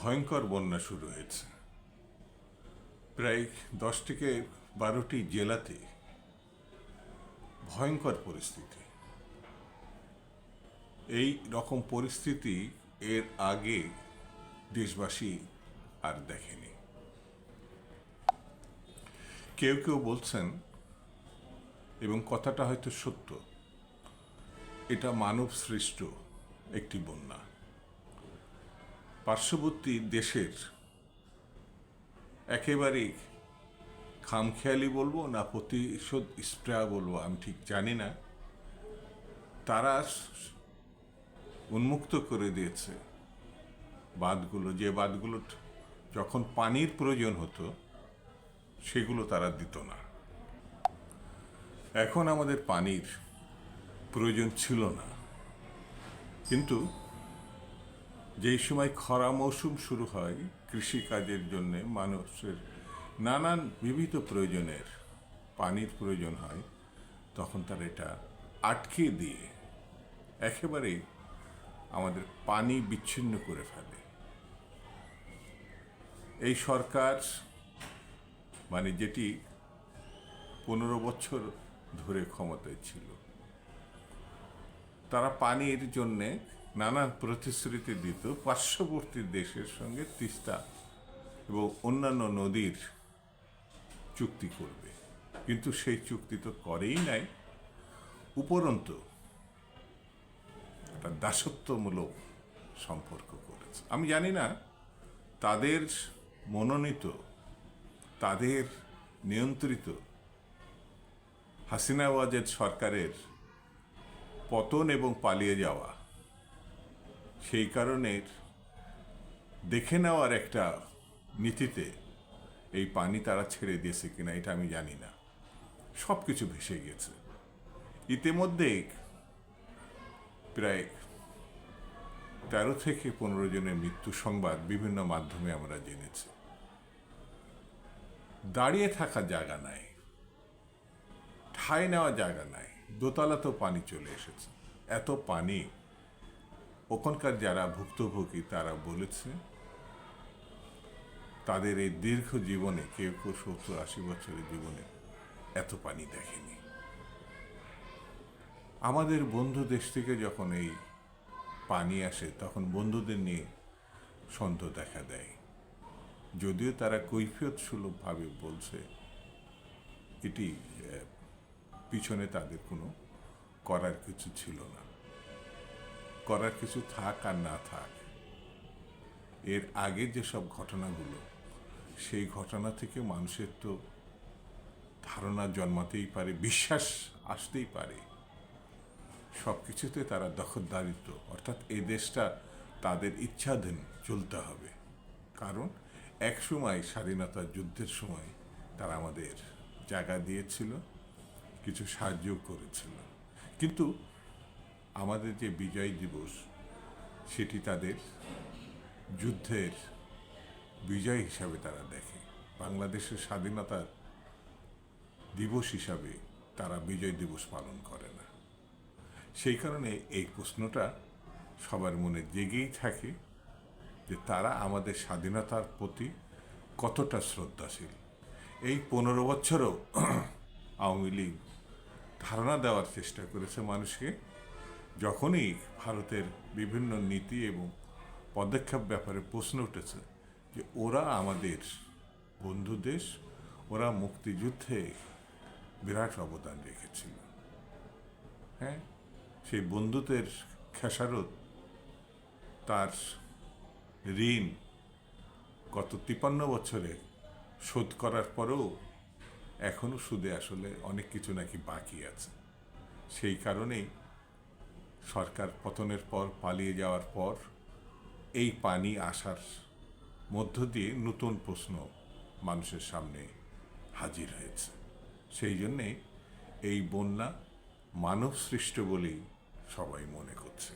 ভয়ঙ্কর বন্যা শুরু হয়েছে। প্রায় দশ থেকে বারোটি জেলাতে ভয়ঙ্কর পরিস্থিতি। এই রকম পরিস্থিতি এর আগে দেশবাসী আর দেখেনি। কেউ কেউ বলছেন, এবং কথাটা হয়তো সত্য, এটা মানব সৃষ্ট একটি বন্যা। পার্শ্ববর্তী দেশের একেবারেই খামখেয়ালি বলব না প্রতিশোধ স্প্রেয়া বলব, আমি ঠিক জানি না। তারা উন্মুক্ত করে দিয়েছে বাঁধগুলো, যে বাঁধগুলো যখন পানির প্রয়োজন হতো, সেগুলো তারা দিত না। এখন আমাদের পানির প্রয়োজন ছিল না। কিন্তু যেই সময় খরা মৌসুম শুরু হয় কৃষিকাজের জন্য মানুষের নানান বিবিধ প্রয়োজনের পানির প্রয়োজন হয়, তখন তারা এটা আটকে দিয়ে একেবারেই আমাদের পানি বিচ্ছিন্ন করে ফেলে। এই সরকার মানে যেটি পনেরো বছর ধরে ক্ষমতায় ছিল, তারা পানির জন্যে নানান প্রতিশ্রুতি দিত পার্শ্ববর্তী দেশের সঙ্গে তিস্তা এবং অন্যান্য নদীর চুক্তি করবে। কিন্তু সেই চুক্তি তো করেই নাই। উপরন্তু একটা দাসত্বমূলক সম্পর্ক করেছে। আমি জানি না, তাদের মনোনীত, তাদের নিয়ন্ত্রিত হাসিনা ওয়াজেদ সরকারের পতন এবং পালিয়ে যাওয়া সেই কারণে দেখে নেওয়ার একটা নীতিতে এই পানি তারা ছেড়ে দিয়েছে কিনা এটা আমি জানি না। সব কিছু ভেসে গেছে ইতিমধ্যে প্রায় তেরো থেকে পনেরো জনের মৃত্যু সংবাদ বিভিন্ন মাধ্যমে আমরা জেনেছি। দাঁড়িয়ে থাকা জায়গা নাই। ঠাই নেওয়া জায়গা নাই। দোতলা তো পানি চলে এসেছে। এত পানি ওখানকার যারা ভুক্তভোগী তারা বলেছে, তাদের এই দীর্ঘ জীবনে কেউ কেউ সত্তর আশি বছরের জীবনে এত পানি দেখেনি। আমাদের বন্ধু দেশ থেকে যখন এই পানি আসে, তখন বন্ধুদের নিয়ে সন্দেহ দেখা দেয়। যদিও তারা কৈফিয়ত সুলভভাবে বলছে, এটি পিছনে তাদের কোনো করার কিছু ছিল না। করার কিছু থাক আর না থাক। এর আগে যেসব ঘটনাগুলো, সেই ঘটনা থেকে মানুষের তো ধারণা জন্মাতেই পারে, বিশ্বাস আসতেই পারে। সব কিছুতে তারা দখলদারিত্ব, অর্থাৎ এই দেশটা তাদের ইচ্ছাধীন চলতে হবে। কারণ এক সময় স্বাধীনতা যুদ্ধের সময় তারা আমাদের জায়গা দিয়েছিল, কিছু সাহায্য করেছিল। কিন্তু আমাদের যে বিজয় দিবস, সেটি তাদের যুদ্ধের বিজয় হিসাবে তারা দেখে। বাংলাদেশের স্বাধীনতার দিবস হিসাবে তারা বিজয় দিবস পালন করে না। সেই কারণে এই প্রশ্নটা সবার মনে জেগেই থাকে যে তারা আমাদের স্বাধীনতার প্রতি কতটা শ্রদ্ধাশীল। এই পনেরো বছরও আওয়ামী লীগ ধারণা দেওয়ার চেষ্টা করেছে মানুষকে যখনই ভারতের বিভিন্ন নীতি এবং পদক্ষেপ ব্যাপারে প্রশ্ন উঠেছে যে ওরা আমাদের বন্ধু দেশ, ওরা মুক্তিযুদ্ধে বিরাট অবদান রেখেছিল। হ্যাঁ সেই বন্ধুত্বের খেসারত, তার ঋণ গত তিপান্ন বছরে শোধ করার পরেও এখনও সুদে আসলে অনেক কিছু নাকি বাকি আছে। সেই কারণেই সরকার পতনের পর, পালিয়ে যাওয়ার পর, এই পানি আসার মধ্য দিয়ে নতুন প্রশ্ন মানুষের সামনে হাজির হয়েছে। সেই জন্যে এই বন্যা মানব সৃষ্ট বলেই সবাই মনে করছে।